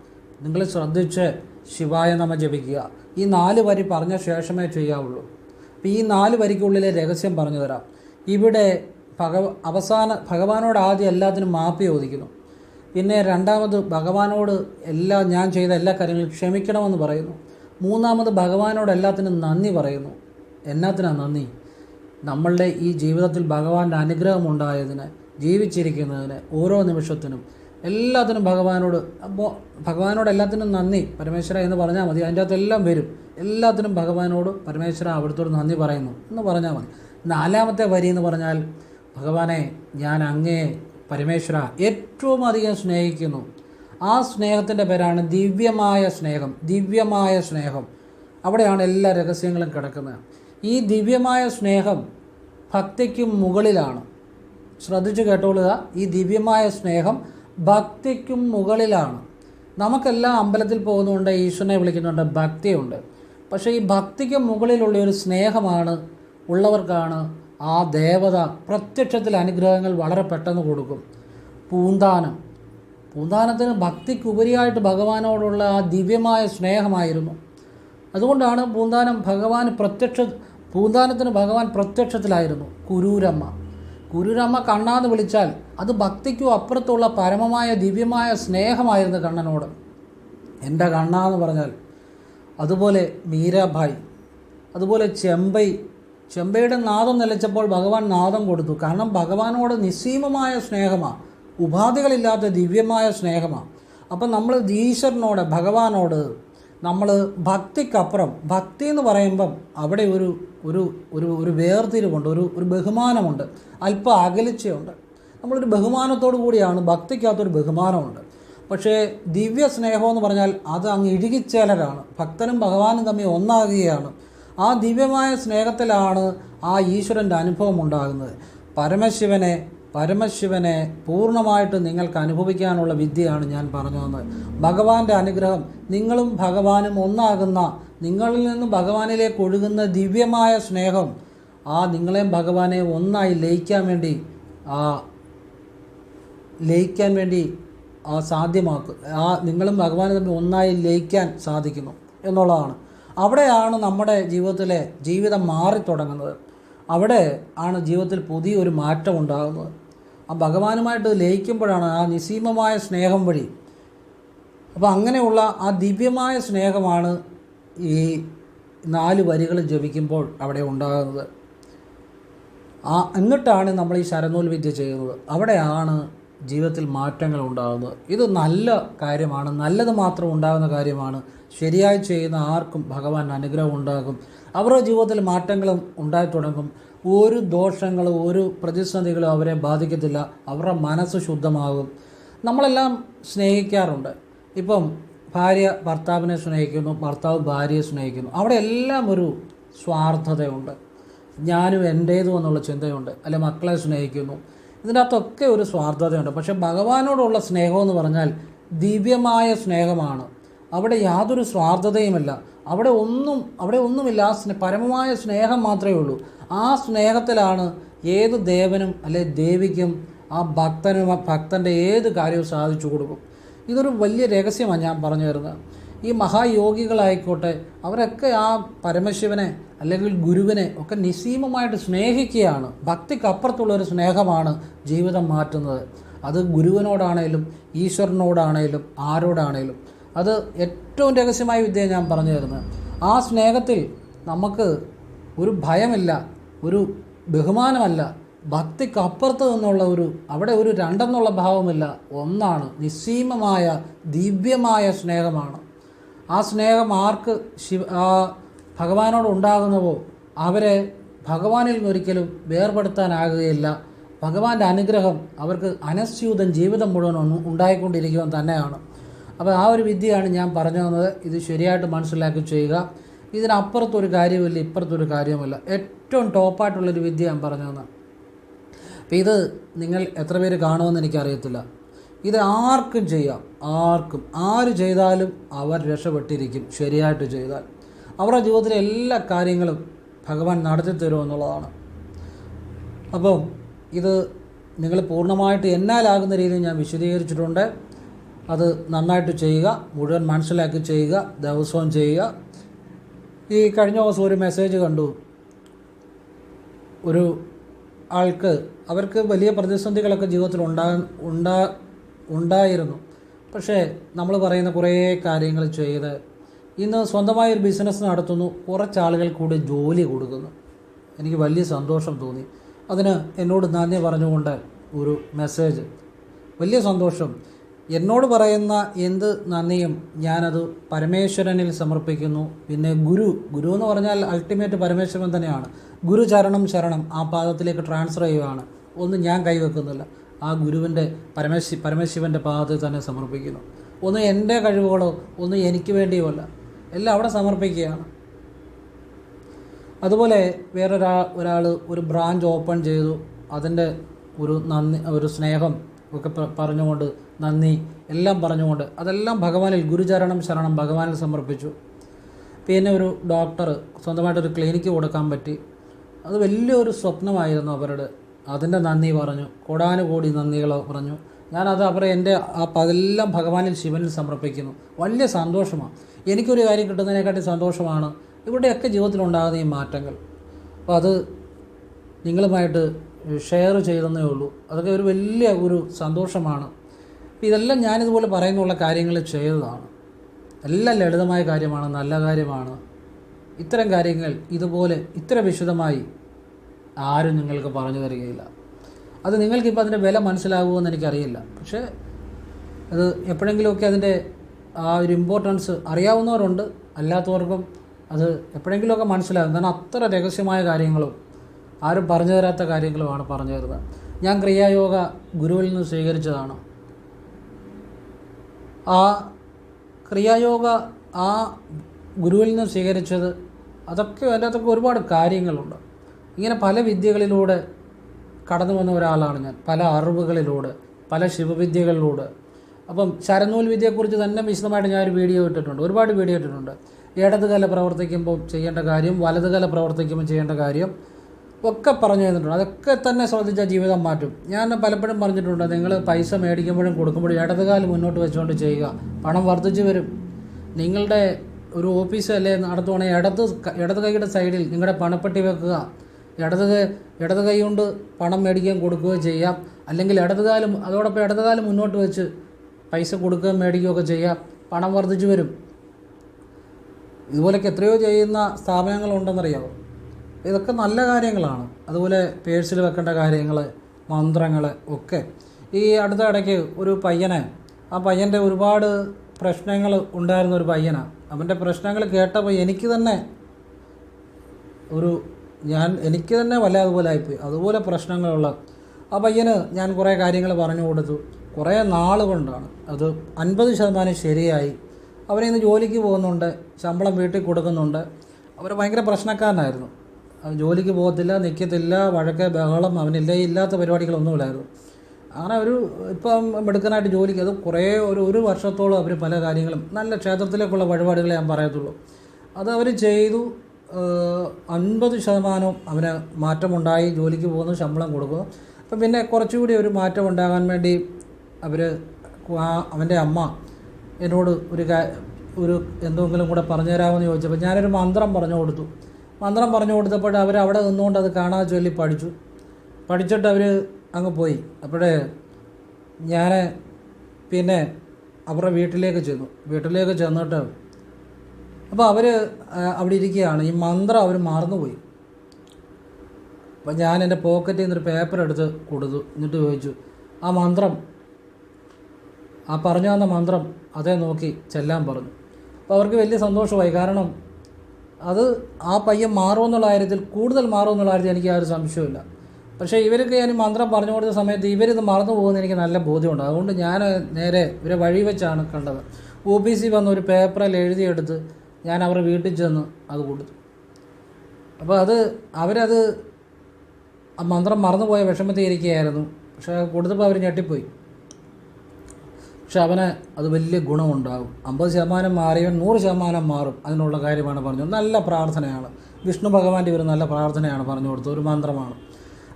നിങ്ങൾ ശ്രദ്ധിച്ച് ശിവായ നമ ജപിക്കുക. ഈ നാല് വരി പറഞ്ഞ ശേഷമേ ചെയ്യാവുള്ളൂ. ഈ നാല് വരിക്കുള്ളിലെ രഹസ്യം പറഞ്ഞു തരാം. ഇവിടെ ഭഗ അവസാന ഭഗവാനോട് ആദ്യം എല്ലാത്തിനും മാപ്പ് ചോദിക്കുന്നു. പിന്നെ രണ്ടാമത് ഭഗവാനോട് എല്ലാ ഞാൻ ചെയ്ത എല്ലാ കാര്യങ്ങളും ക്ഷമിക്കണമെന്ന് പറയുന്നു. മൂന്നാമത് ഭഗവാനോട് എല്ലാത്തിനും നന്ദി പറയുന്നു. എന്നാത്തിനാണ് നന്ദി? നമ്മളുടെ ഈ ജീവിതത്തിൽ ഭഗവാന്റെ അനുഗ്രഹം ഉണ്ടായതിന് ജീവിച്ചിരിക്കുന്നതിന് ഓരോ നിമിഷത്തിനും എല്ലാത്തിനും ഭഗവാനോട് അപ്പോൾ ഭഗവാനോട് എല്ലാത്തിനും നന്ദി. പരമേശ്വര എന്ന് പറഞ്ഞാൽ മതി അതിന്റെ അകത്തെല്ലാം വരും. എല്ലാത്തിനും ഭഗവാനോട് പരമേശ്വര അവിടുത്തോട് നന്ദി പറയുന്നു എന്ന് പറഞ്ഞാൽ മതി. നാലാമത്തെ വരി എന്ന് പറഞ്ഞാൽ ഭഗവാനെ ഞാൻ അങ്ങേ പരമേശ്വര ഏറ്റവും അധികം സ്നേഹിക്കുന്നു. ആ സ്നേഹത്തിന്റെ പേരാണ് ദിവ്യമായ സ്നേഹം ദിവ്യമായ സ്നേഹം. അവിടെയാണ് എല്ലാ രഹസ്യങ്ങളും കിടക്കുന്നത്. ഈ ദിവ്യമായ സ്നേഹം ഭക്തിക്കും മുകളിലാണ്. ശ്രദ്ധിച്ചു കേട്ടോളുക ഈ ദിവ്യമായ സ്നേഹം ഭക്തിക്കും മുകളിലാണ്. നമുക്കെല്ലാം അമ്പലത്തിൽ പോകുന്നുണ്ട് ഈശ്വരനെ വിളിക്കുന്നുണ്ട് ഭക്തിയുണ്ട്. പക്ഷേ ഈ ഭക്തിക്ക് മുകളിലുള്ള ഒരു സ്നേഹമാണ് ഉള്ളവർക്കാണ് ആ ദേവത പ്രത്യക്ഷത്തിൽ അനുഗ്രഹങ്ങൾ വളരെ പെട്ടെന്ന് കൊടുക്കും. പൂന്താനം. പൂന്താനത്തിന് ഭക്തിക്കുപരിയായിട്ട് ഭഗവാനോടുള്ള ആ ദിവ്യമായ സ്നേഹമായിരുന്നു. അതുകൊണ്ടാണ് പൂന്താനം ഭഗവാൻ പ്രത്യക്ഷ പൂന്താനത്തിന് ഭഗവാൻ പ്രത്യക്ഷത്തിലായിരുന്നു. കുരൂരമ്മ. കുരൂരമ്മ കണ്ണാന്ന് വിളിച്ചാൽ അത് ഭക്തിക്കും അപ്പുറത്തുള്ള പരമമായ ദിവ്യമായ സ്നേഹമായിരുന്നു കണ്ണനോട്. എന്റെ കണ്ണാന്ന് പറഞ്ഞാൽ അതുപോലെ മീരാഭായ് അതുപോലെ ചെമ്പൈ. ചെമ്പയുടെ നാദം നിലച്ചപ്പോൾ ഭഗവാൻ നാദം കൊടുത്തു. കാരണം ഭഗവാനോട് നിസ്സീമമായ സ്നേഹമാണ് ഉപാധികളില്ലാത്ത ദിവ്യമായ സ്നേഹമാണ് അപ്പം നമ്മൾ ഈശ്വരനോട് ഭഗവാനോട് നമ്മൾ ഭക്തിക്കപ്പുറം ഭക്തി എന്ന് പറയുമ്പം അവിടെ ഒരു ഒരു ഒരു ഒരു വേർതിരിവുണ്ട് ഒരു ഒരു ബഹുമാനമുണ്ട്. അല്പം അകലിച്ചയുണ്ട്. നമ്മളൊരു ബഹുമാനത്തോടു കൂടിയാണ് ഭക്തിക്കകത്തൊരു ബഹുമാനമുണ്ട്. പക്ഷേ ദിവ്യ സ്നേഹം എന്ന് പറഞ്ഞാൽ അത് അങ്ങ് ഇഴുകിച്ചേലരാണ് ഭക്തനും ഭഗവാനും തമ്മിൽ ഒന്നാകുകയാണ്. ആ ദിവ്യമായ സ്നേഹത്തിലാണ് ആ ഈശ്വരന്റെ അനുഭവം ഉണ്ടാകുന്നത്. പരമശിവനെ പരമശിവനെ പൂർണമായിട്ട് നിങ്ങൾക്ക് അനുഭവിക്കാനുള്ള വിദ്യയാണ് ഞാൻ പറഞ്ഞു തന്നത്. ഭഗവാന്റെ അനുഗ്രഹം നിങ്ങളും ഭഗവാനും ഒന്നാകുന്ന നിങ്ങളിൽ നിന്ന് ഭഗവാനിലേക്ക് ഒഴുകുന്ന ദിവ്യമായ സ്നേഹം ആ നിങ്ങളെയും ഭഗവാനെ ഒന്നായി ലയിക്കാൻ വേണ്ടി ആ ലയിക്കാൻ വേണ്ടി സാധ്യമാക്കും ആ നിങ്ങളും ഭഗവാനും തമ്മിൽ ഒന്നായി ലയിക്കാൻ സാധിക്കുന്നു എന്നുള്ളതാണ്. അവിടെയാണ് നമ്മുടെ ജീവിതത്തിലെ ജീവിതം മാറി തുടങ്ങുന്നത് അവിടെ ആണ് ജീവിതത്തിൽ പുതിയൊരു മാറ്റം ഉണ്ടാകുന്നത്. ആ ഭഗവാനുമായിട്ട് ലയിക്കുമ്പോഴാണ് ആ നിസീമമായ സ്നേഹം വഴി. അപ്പോൾ അങ്ങനെയുള്ള ആ ദിവ്യമായ സ്നേഹമാണ് ഈ നാല് വരികൾ ജപിക്കുമ്പോൾ അവിടെ ഉണ്ടാകുന്നത്. ആ എന്നിട്ടാണ് നമ്മൾ ഈ ശരനൂൽ വിദ്യ ചെയ്യുന്നത്. അവിടെയാണ് ജീവിതത്തിൽ മാറ്റങ്ങൾ ഉണ്ടാകുന്നത്. ഇത് നല്ല കാര്യമാണ്. നല്ലത് മാത്രം ഉണ്ടാകുന്ന കാര്യമാണ്. ശരിയായി ചെയ്യുന്ന ആർക്കും ഭഗവാൻ അനുഗ്രഹം ഉണ്ടാകും. അവരുടെ ജീവിതത്തിൽ മാറ്റങ്ങളും ഉണ്ടായി തുടങ്ങും. ഒരു ദോഷങ്ങളും ഒരു പ്രതിസന്ധികളും അവരെ ബാധിക്കത്തില്ല. അവരുടെ മനസ്സ് ശുദ്ധമാകും. നമ്മളെല്ലാം സ്നേഹിക്കാറുണ്ട്. ഇപ്പം ഭാര്യ ഭർത്താവിനെ സ്നേഹിക്കുന്നു ഭർത്താവ് ഭാര്യയെ സ്നേഹിക്കുന്നു. അവിടെ എല്ലാം ഒരു സ്വാർത്ഥതയുണ്ട്. ഞാനും എന്റേതും എന്നുള്ള ചിന്തയുണ്ട്. അല്ലെ മക്കളെ സ്നേഹിക്കുന്നു. ഇതിന്റെ അകത്തൊക്കെ ഒരു സ്വാർത്ഥതയുണ്ട്. പക്ഷെ ഭഗവാനോടുള്ള സ്നേഹം എന്ന് പറഞ്ഞാൽ ദിവ്യമായ സ്നേഹമാണ്. അവിടെ യാതൊരു സ്വാർത്ഥതയുമില്ല. അവിടെ ഒന്നും അവിടെ ഒന്നുമില്ല. ആ സ്നേ പരമമായ സ്നേഹം മാത്രമേ ഉള്ളൂ. ആ സ്നേഹത്തിലാണ് ഏത് ദേവനും അല്ലെ ദേവിക്കും ആ ഭക്തനും ഭക്തന്റെ ഏത് കാര്യവും സാധിച്ചു കൊടുക്കും. ഇതൊരു വലിയ രഹസ്യമാണ് ഞാൻ പറഞ്ഞു തരുന്നത്. ഈ മഹായോഗികളായിക്കോട്ടെ അവരൊക്കെ ആ പരമശിവനെ അല്ലെങ്കിൽ ഗുരുവിനെ ഒക്കെ നിസീമമായിട്ട് സ്നേഹിക്കുകയാണ്. ഭക്തിക്കപ്പുറത്തുള്ള ഒരു സ്നേഹമാണ് ജീവിതം മാറ്റുന്നത്. അത് ഗുരുവിനോടാണേലും ഈശ്വരനോടാണേലും ആരോടാണേലും. അത് ഏറ്റവും രഹസ്യമായ വിദ്യ ഞാൻ പറഞ്ഞു തരുന്നത്. ആ സ്നേഹത്തിൽ നമുക്ക് ഒരു ഭയമില്ല ഒരു ബഹുമാനമല്ല. ഭക്തിക്കപ്പുറത്ത് നിന്നുള്ള ഒരു അവിടെ ഒരു രണ്ടെന്നുള്ള ഭാവമില്ല. ഒന്നാണ് നിസ്സീമമായ ദിവ്യമായ സ്നേഹമാണ്. ആ സ്നേഹം ആർക്ക് ശിവ ഭഗവാനോട് ഉണ്ടാകുന്നവോ അവരെ ഭഗവാനിൽ നിന്നൊരിക്കലും വേർപെടുത്താനാകുകയില്ല. ഭഗവാന്റെ അനുഗ്രഹം അവർക്ക് അനസ്യൂതം ജീവിതം മുഴുവൻ ഉണ്ടായിക്കൊണ്ടിരിക്കുവാൻ തന്നെയാണ്. അപ്പോൾ ആ ഒരു വിദ്യയാണ് ഞാൻ പറഞ്ഞു തന്നത്. ഇത് ശരിയായിട്ട് മനസ്സിലാക്കി ചെയ്യുക. ഇതിനപ്പുറത്തൊരു കാര്യമില്ല ഇപ്പുറത്തൊരു കാര്യമില്ല ഏറ്റവും ടോപ്പായിട്ടുള്ളൊരു വിദ്യ ഞാൻ പറഞ്ഞു തന്നത്. അപ്പോൾ ഇത് നിങ്ങൾ എത്ര പേര് കാണുമെന്ന് എനിക്കറിയത്തില്ല. ഇത് ആർക്കും ചെയ്യാം. ആർക്കും ആര് ചെയ്താലും അവർ രക്ഷപ്പെട്ടിരിക്കും. ശരിയായിട്ട് ചെയ്താൽ. അവരുടെ ജീവിതത്തിലെ എല്ലാ കാര്യങ്ങളും ഭഗവാൻ നടത്തി തരുമെന്നുള്ളതാണ് അപ്പം ഇത് നിങ്ങൾ പൂർണമായിട്ട് എന്നാലാകുന്ന രീതിയിൽ ഞാൻ വിശദീകരിച്ചിട്ടുണ്ട്. അത് നന്നായിട്ട് ചെയ്യുക മുഴുവൻ മനസ്സിലാക്കി ചെയ്യുക ദിവസവും ചെയ്യുക. ഈ കഴിഞ്ഞ ദിവസം ഒരു മെസ്സേജ് കണ്ടു. ഒരു ആൾക്ക് അവർക്ക് വലിയ പ്രതിസന്ധികളൊക്കെ ജീവിതത്തിൽ ഉണ്ടാ ഉണ്ടാ ഉണ്ടായിരുന്നു. പക്ഷേ നമ്മൾ പറയുന്ന കുറേ കാര്യങ്ങൾ ചെയ്ത് ഇന്ന് സ്വന്തമായ ഒരു ബിസിനസ് നടത്തുന്നു. കുറച്ച് ആളുകൾ കൂടി ജോലി കൊടുക്കുന്നു. എനിക്ക് വലിയ സന്തോഷം തോന്നി. അതിന് എന്നോട് നന്ദി പറഞ്ഞുകൊണ്ട് ഒരു മെസ്സേജ് വലിയ സന്തോഷം. എന്നോട് പറയുന്ന എന്ത് നന്ദിയും ഞാനത് പരമേശ്വരനിൽ സമർപ്പിക്കുന്നു. പിന്നെ ഗുരു ഗുരു എന്ന് പറഞ്ഞാൽ അൾട്ടിമേറ്റ് പരമേശ്വരൻ തന്നെയാണ്. ഗുരു ചരണം ശരണം ആ പാദത്തിലേക്ക് ട്രാൻസ്ഫർ ചെയ്യുകയാണ് ഒന്നും ഞാൻ കൈവെക്കുന്നില്ല. ആ ഗുരുവിന്റെ പരമശി പരമശിവന്റെ പാദത്തിൽ തന്നെ സമർപ്പിക്കുന്നു. ഒന്ന് എന്റെ കഴിവുകളോ ഒന്ന് എനിക്ക് വേണ്ടിയോ അല്ല എല്ലാം അവിടെ സമർപ്പിക്കുകയാണ്. അതുപോലെ വേറൊരാ ഒരാൾ ഒരു ബ്രാഞ്ച് ഓപ്പൺ ചെയ്തു. അതിന്റെ ഒരു നന്ദി ഒരു സ്നേഹം ഒക്കെ പറഞ്ഞുകൊണ്ട് നന്ദി എല്ലാം പറഞ്ഞുകൊണ്ട് അതെല്ലാം ഭഗവാനിൽ ഗുരുചരണം ശരണം ഭഗവാനിൽ സമർപ്പിച്ചു. പിന്നെ ഒരു ഡോക്ടർ സ്വന്തമായിട്ടൊരു ക്ലിനിക്ക് കൊടുക്കാൻ പറ്റി. അത് വലിയൊരു സ്വപ്നമായിരുന്നു അവരുടെ അതിന്റെ നന്ദി പറഞ്ഞു. കോടാനുകോടി നന്ദികൾ പറഞ്ഞു. ഞാനത് അവരെ എന്റെ ആ പതെല്ലാം ഭഗവാനിൽ ശിവനിൽ സമർപ്പിക്കുന്നു. വലിയ സന്തോഷമാണ്. എനിക്കൊരു കാര്യം കിട്ടുന്നതിനെക്കാട്ടി സന്തോഷമാണ് ഇവരുടെയൊക്കെ ജീവിതത്തിലുണ്ടാകുന്ന ഈ മാറ്റങ്ങൾ. അപ്പോൾ അത് നിങ്ങളുമായിട്ട് ഷെയർ ചെയ്തെന്നേ ഉള്ളൂ. അതൊക്കെ ഒരു വലിയ ഒരു സന്തോഷമാണ്. ഇതെല്ലാം ഞാനിതുപോലെ പറയുന്നുള്ള കാര്യങ്ങൾ ചെയ്തതാണ്. എല്ലാം ലളിതമായ കാര്യമാണ് നല്ല കാര്യമാണ്. ഇത്തരം കാര്യങ്ങൾ ഇതുപോലെ ഇത്ര വിശദമായി ആരും നിങ്ങൾക്ക് പറഞ്ഞു തരികയില്ല. അത് നിങ്ങൾക്കിപ്പോൾ അതിന്റെ വില മനസ്സിലാകുമെന്ന് എനിക്കറിയില്ല. പക്ഷേ അത് എപ്പോഴെങ്കിലുമൊക്കെ അതിന്റെ ആ ഒരു ഇമ്പോർട്ടൻസ് അറിയാവുന്നവരുണ്ട്. അല്ലാത്തവർക്കും അത് എപ്പോഴെങ്കിലുമൊക്കെ മനസ്സിലാകും. കാരണം അത്ര രഹസ്യമായ കാര്യങ്ങളും ആരും പറഞ്ഞു തരാത്ത കാര്യങ്ങളുമാണ് പറഞ്ഞു തരുന്നത്. ഞാൻ ക്രിയായോഗ ഗുരുവിൽ നിന്ന് സ്വീകരിച്ചതാണ്. ആ ക്രിയായോഗ ആ ഗുരുവിൽ നിന്ന് സ്വീകരിച്ചത് അതൊക്കെ അതിനകത്തൊക്കെ ഒരുപാട് കാര്യങ്ങളുണ്ട്. ഇങ്ങനെ പല വിദ്യകളിലൂടെ കടന്നു വന്ന ഒരാളാണ് ഞാൻ. പല അറിവുകളിലൂടെ പല ശിവവിദ്യകളിലൂടെ. അപ്പം ശരനൂൽ വിദ്യയെക്കുറിച്ച് തന്നെ വിശദമായിട്ട് ഞാനൊരു വീഡിയോ ഇട്ടിട്ടുണ്ട്. ഒരുപാട് വീഡിയോ ഇട്ടിട്ടുണ്ട്. ഇടതുകല പ്രവർത്തിക്കുമ്പോൾ ചെയ്യേണ്ട കാര്യം വലതുകല പ്രവർത്തിക്കുമ്പോൾ ചെയ്യേണ്ട കാര്യം ഒക്കെ പറഞ്ഞു തന്നിട്ടുണ്ട്. അതൊക്കെ തന്നെ ശ്രദ്ധിച്ച ജീവിതം മാറ്റും. ഞാൻ പലപ്പോഴും പറഞ്ഞിട്ടുണ്ട് നിങ്ങൾ പൈസ മേടിക്കുമ്പോഴും കൊടുക്കുമ്പോഴും ഇടതുകാൽ മുന്നോട്ട് വെച്ചുകൊണ്ട് ചെയ്യുക. പണം വർദ്ധിച്ചു വരും. നിങ്ങളുടെ ഒരു ഓഫീസ് അല്ലേ നടത്തുവാണെങ്കിൽ ഇടത് ഇടത് കൈയുടെ സൈഡിൽ നിങ്ങളുടെ പണപ്പെട്ടി വെക്കുക. ഇടത് കൈ- ഇടത് കൈ കൊണ്ട് പണം മേടിക്കുകയും കൊടുക്കുകയോ ചെയ്യാം. അല്ലെങ്കിൽ ഇടതുകാലം അതോടൊപ്പം ഇടതുകാലം മുന്നോട്ട് വെച്ച് പൈസ കൊടുക്കുകയും മേടിക്കുകയൊക്കെ ചെയ്യാം. പണം വർദ്ധിച്ചു വരും. ഇതുപോലൊക്കെ എത്രയോ ചെയ്യുന്ന സ്ഥാപനങ്ങളുണ്ടെന്നറിയാമോ ഇതൊക്കെ നല്ല കാര്യങ്ങളാണ്. അതുപോലെ പേഴ്സിൽ വെക്കേണ്ട കാര്യങ്ങൾ മന്ത്രങ്ങൾ ഒക്കെ. ഈ അടുത്ത ഇടയ്ക്ക് ഒരു പയ്യനെ ആ പയ്യന്റെ ഒരുപാട് പ്രശ്നങ്ങൾ ഉണ്ടായിരുന്ന ഒരു പയ്യനാണ് അവന്റെ പ്രശ്നങ്ങൾ കേട്ടപ്പോൾ എനിക്ക് തന്നെ ഒരു ഞാൻ എനിക്ക് തന്നെ വല്ല അതുപോലെ ആയിപ്പോയി. അതുപോലെ പ്രശ്നങ്ങളുള്ള ആ പയ്യന് ഞാൻ കുറേ കാര്യങ്ങൾ പറഞ്ഞു കൊടുത്തു. കുറേ നാൾ കൊണ്ടാണ്. അത് അൻപത് ശതമാനം ശരിയായി. അവനിന്ന് ജോലിക്ക് പോകുന്നുണ്ട്. ശമ്പളം വീട്ടിൽ കൊടുക്കുന്നുണ്ട്. അവർ ഭയങ്കര പ്രശ്നക്കാരനായിരുന്നു. അവൻ ജോലിക്ക് പോകത്തില്ല നിൽക്കത്തില്ല വഴക്ക് ബഹളം അവനില്ല ഇല്ലാത്ത പരിപാടികളൊന്നുമില്ലായിരുന്നു. അങ്ങനെ ഒരു ഇപ്പം മിടുക്കനായിട്ട് ജോലിക്ക് അത് കുറേ ഒരു ഒരു വർഷത്തോളം അവർ പല കാര്യങ്ങളും നല്ല ക്ഷേത്രത്തിലേക്കുള്ള വഴിപാടുകളെ ഞാൻ പറയത്തുള്ളൂ. അത് അവർ ചെയ്തു. അൻപത് ശതമാനവും അവന് മാറ്റമുണ്ടായി ജോലിക്ക് പോകുന്നു ശമ്പളം കൊടുക്കുന്നു. അപ്പം പിന്നെ കുറച്ചുകൂടി ഒരു മാറ്റം ഉണ്ടാകാൻ വേണ്ടി അവർ അവന്റെ അമ്മ എന്നോട് ഒരു ഒരു എന്തെങ്കിലും കൂടെ പറഞ്ഞു തരാമെന്ന് ചോദിച്ചപ്പോൾ ഞാനൊരു മന്ത്രം പറഞ്ഞു കൊടുത്തു. മന്ത്രം പറഞ്ഞു കൊടുത്തപ്പോൾ അവർ അവിടെ നിന്നുകൊണ്ട് അത് കാണാതെ ചൊല്ലി പഠിച്ചു. പഠിച്ചിട്ട് അവർ അങ്ങ് പോയി. അപ്പോഴേ ഞാൻ പിന്നെ അവരുടെ വീട്ടിലേക്ക് ചെന്നു. വീട്ടിലേക്ക് ചെന്നിട്ട് അപ്പോൾ അവർ അവിടെ ഇരിക്കുകയാണ്. ഈ മന്ത്രം അവർ മറന്നുപോയി. അപ്പം ഞാൻ എന്റെ പോക്കറ്റിൽ നിന്നൊരു പേപ്പർ എടുത്ത് കൊടുത്തു. എന്നിട്ട് ചോദിച്ചു ആ മന്ത്രം ആ പറഞ്ഞു തന്ന മന്ത്രം അതേ നോക്കി ചെല്ലാൻ പറഞ്ഞു. അപ്പോൾ അവർക്ക് വലിയ സന്തോഷമായി. കാരണം അത് ആ പയ്യൻ മാറുമെന്നുള്ള കാര്യത്തിൽ കൂടുതൽ മാറുമെന്നുള്ള കാര്യത്തിൽ എനിക്ക് ആ ഒരു സംശയമില്ല പക്ഷേ ഇവർക്ക് ഞാൻ മന്ത്രം പറഞ്ഞു കൊടുത്ത സമയത്ത് ഇവരിത് മറന്നു പോകുന്ന എനിക്ക് നല്ല ബോധ്യമുണ്ട്. അതുകൊണ്ട് ഞാൻ നേരെ ഇവരെ വഴി വെച്ചാണ് കണ്ടത്. ഒ ബി സി വന്ന ഒരു പേപ്പറിൽ എഴുതിയെടുത്ത് ഞാൻ അവരുടെ വീട്ടിൽ ചെന്ന് അത് കൊടുത്തു. അപ്പോൾ അത് അവരത് ആ മന്ത്രം മറന്നുപോയ വിഷമത്തിൽ ഇരിക്കുകയായിരുന്നു. പക്ഷേ കൊടുത്തപ്പോൾ അവർ ഞെട്ടിപ്പോയി. പക്ഷെ അവന് അത് വലിയ ഗുണമുണ്ടാകും. അമ്പത് ശതമാനം മാറിയവൻ നൂറ് ശതമാനം മാറും. അതിനുള്ള കാര്യമാണ് പറഞ്ഞത് നല്ല പ്രാർത്ഥനയാണ്. വിഷ്ണു ഭഗവാന്റെ ഒരു നല്ല പ്രാർത്ഥനയാണ് പറഞ്ഞു കൊടുത്തത്. ഒരു മന്ത്രമാണ്.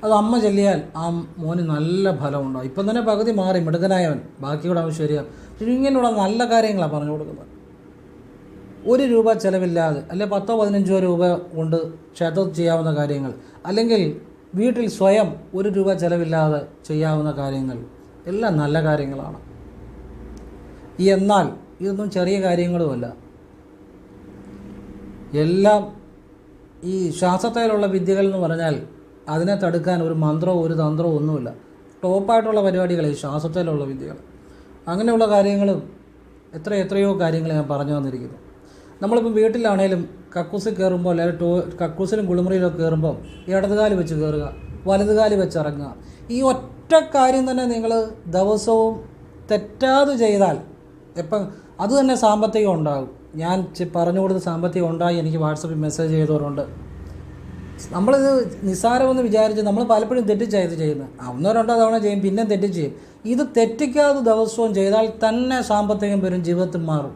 അത് അമ്മ ചൊല്ലിയാൽ ആ മോന് നല്ല ഫലമുണ്ടാകും. ഇപ്പം തന്നെ പകുതി മാറി മിടുക്കനായവൻ. ബാക്കിയുടെ അവൻ ശരിയാകും പക്ഷേ ഇങ്ങനെയുള്ള നല്ല കാര്യങ്ങളാണ് പറഞ്ഞു കൊടുക്കുന്നത്. ഒരു രൂപ ചിലവില്ലാതെ അല്ലെ പത്തോ പതിനഞ്ചോ രൂപ കൊണ്ട് ക്ഷേത്രത്തിൽ ചെയ്യാവുന്ന കാര്യങ്ങൾ അല്ലെങ്കിൽ വീട്ടിൽ സ്വയം ഒരു രൂപ ചിലവില്ലാതെ ചെയ്യാവുന്ന കാര്യങ്ങൾ എല്ലാം നല്ല കാര്യങ്ങളാണ്. എന്നാൽ ഇതൊന്നും ചെറിയ കാര്യങ്ങളുമല്ല. എല്ലാം ഈ ശ്വാസത്തേലുള്ള വിദ്യകൾ എന്ന് പറഞ്ഞാൽ അതിനെ തടുക്കാൻ ഒരു മന്ത്രമോ ഒരു തന്ത്രമോ ഒന്നുമില്ല. ടോപ്പായിട്ടുള്ള പരിപാടികൾ ഈ ശ്വാസത്തിലുള്ള വിദ്യകൾ. അങ്ങനെയുള്ള കാര്യങ്ങളും എത്ര എത്രയോ കാര്യങ്ങൾ ഞാൻ പറഞ്ഞു വന്നിരിക്കുന്നു നമ്മളിപ്പോൾ വീട്ടിലാണേലും കക്കൂസിൽ കയറുമ്പോൾ അല്ലെങ്കിൽ ടോ കക്കൂസിലും കുളിമുറിയിലൊക്കെ കയറുമ്പോൾ ഇടതുകാൽ വെച്ച് കയറുക വലതുകാൽ വെച്ച് ഇറങ്ങുക. ഈ ഒറ്റ കാര്യം തന്നെ നിങ്ങൾ ദിവസവും തെറ്റാതെ ചെയ്താൽ എപ്പം അത് തന്നെ സാമ്പത്തികം ഉണ്ടാകും. ഞാൻ പറഞ്ഞു കൊടുത്ത സാമ്പത്തികം ഉണ്ടായി എനിക്ക് വാട്സപ്പിൽ മെസ്സേജ് ചെയ്തവരുണ്ട്. നമ്മളിത് നിസ്സാരമെന്ന് വിചാരിച്ച് നമ്മൾ പലപ്പോഴും തെറ്റിച്ചാണ് ഇത് ചെയ്യുന്നത് ഒന്നോ രണ്ടോ തവണ ചെയ്യും പിന്നെ തെറ്റ് ചെയ്യും. ഇത് തെറ്റിക്കാതെ ദിവസവും ചെയ്താൽ തന്നെ സാമ്പത്തികം വരും ജീവിതത്തിൽ മാറും.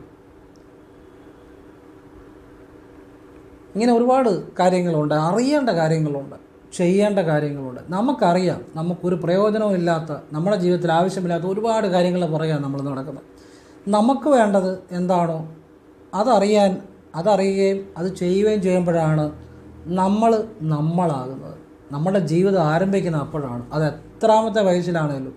ഇങ്ങനെ ഒരുപാട് കാര്യങ്ങളുണ്ട് അറിയേണ്ട കാര്യങ്ങളുണ്ട് ചെയ്യേണ്ട കാര്യങ്ങളുണ്ട്. നമുക്കറിയാം നമുക്കൊരു പ്രയോജനവും ഇല്ലാത്ത നമ്മുടെ ജീവിതത്തിൽ ആവശ്യമില്ലാത്ത ഒരുപാട് കാര്യങ്ങൾ പറയാം നമ്മൾ നടക്കുന്നത്. നമുക്ക് വേണ്ടത് എന്താണോ അതറിയാൻ അതറിയുകയും അത് ചെയ്യുകയും ചെയ്യുമ്പോഴാണ് നമ്മൾ നമ്മളാകുന്നത്. നമ്മുടെ ജീവിതം ആരംഭിക്കുന്ന അപ്പോഴാണ്. അത് എത്രാമത്തെ വയസ്സിലാണേലും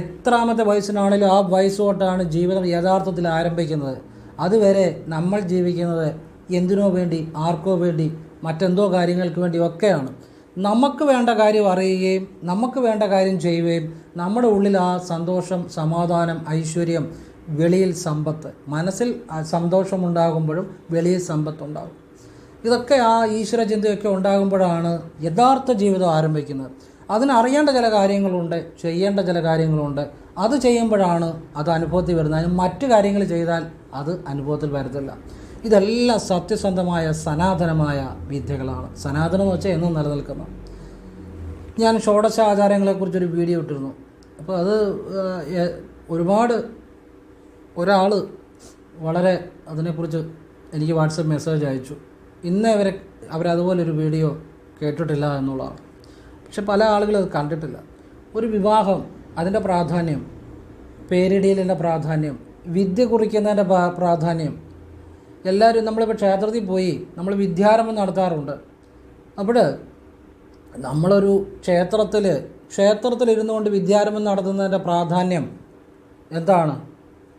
എത്രാമത്തെ വയസ്സിനാണേലും ആ വയസ്സോട്ടാണ് ജീവിതം യഥാർത്ഥത്തിൽ ആരംഭിക്കുന്നത്. അതുവരെ നമ്മൾ ജീവിക്കുന്നത് എന്തിനോ വേണ്ടി ആർക്കോ വേണ്ടി മറ്റെന്തോ കാര്യങ്ങൾക്ക് വേണ്ടി ഒക്കെയാണ്. നമുക്ക് വേണ്ട കാര്യം അറിയുകയും നമുക്ക് വേണ്ട കാര്യം ചെയ്യുകയും നമ്മുടെ ഉള്ളിൽ ആ സന്തോഷം സമാധാനം ഐശ്വര്യം വെളിയിൽ സമ്പത്ത് മനസ്സിൽ സന്തോഷമുണ്ടാകുമ്പോഴും വെളിയിൽ സമ്പത്തുണ്ടാകും. ഇതൊക്കെ ആ ഈശ്വര ചിന്തയൊക്കെ ഉണ്ടാകുമ്പോഴാണ് യഥാർത്ഥ ജീവിതം ആരംഭിക്കുന്നത്. അതിനറിയേണ്ട ചില കാര്യങ്ങളുണ്ട് ചെയ്യേണ്ട ചില കാര്യങ്ങളുണ്ട്. അത് ചെയ്യുമ്പോഴാണ് അത് അനുഭവത്തിൽ വരുന്നത്. മറ്റു കാര്യങ്ങൾ ചെയ്താൽ അത് അനുഭവത്തിൽ വരത്തില്ല. ഇതെല്ലാം സത്യസന്ധമായ സനാതനമായ വിദ്യകളാണ്. സനാതനം എന്ന് വെച്ചാൽ എന്നും നിലനിൽക്കുന്ന. ഞാൻ ഷോഡശ ആചാരങ്ങളെക്കുറിച്ചൊരു വീഡിയോ ഇട്ടിരുന്നു. അപ്പോൾ അത് ഒരുപാട് ഒരാൾ വളരെ അതിനെക്കുറിച്ച് എനിക്ക് വാട്സപ്പ് മെസ്സേജ് അയച്ചു. ഇന്ന് അവരെ അവരതുപോലൊരു വീഡിയോ കേട്ടിട്ടില്ല എന്നുള്ളതാണ്. പക്ഷെ പല ആളുകളും അത് കണ്ടിട്ടില്ല. ഒരു വിവാഹം അതിന്റെ പ്രാധാന്യം പേരിടിയിലിന്റെ പ്രാധാന്യം വിദ്യ കുറിക്കുന്നതിന്റെ പ്രാധാന്യം എല്ലാവരും നമ്മളിപ്പോൾ ക്ഷേത്രത്തിൽ പോയി നമ്മൾ വിദ്യാരംഭം നടത്താറുണ്ട്. അപ്പോൾ നമ്മളൊരു ക്ഷേത്രത്തിൽ ക്ഷേത്രത്തിൽ ഇരുന്നുകൊണ്ട് വിദ്യാരംഭം നടത്തുന്നതിന്റെ പ്രാധാന്യം എന്താണ്?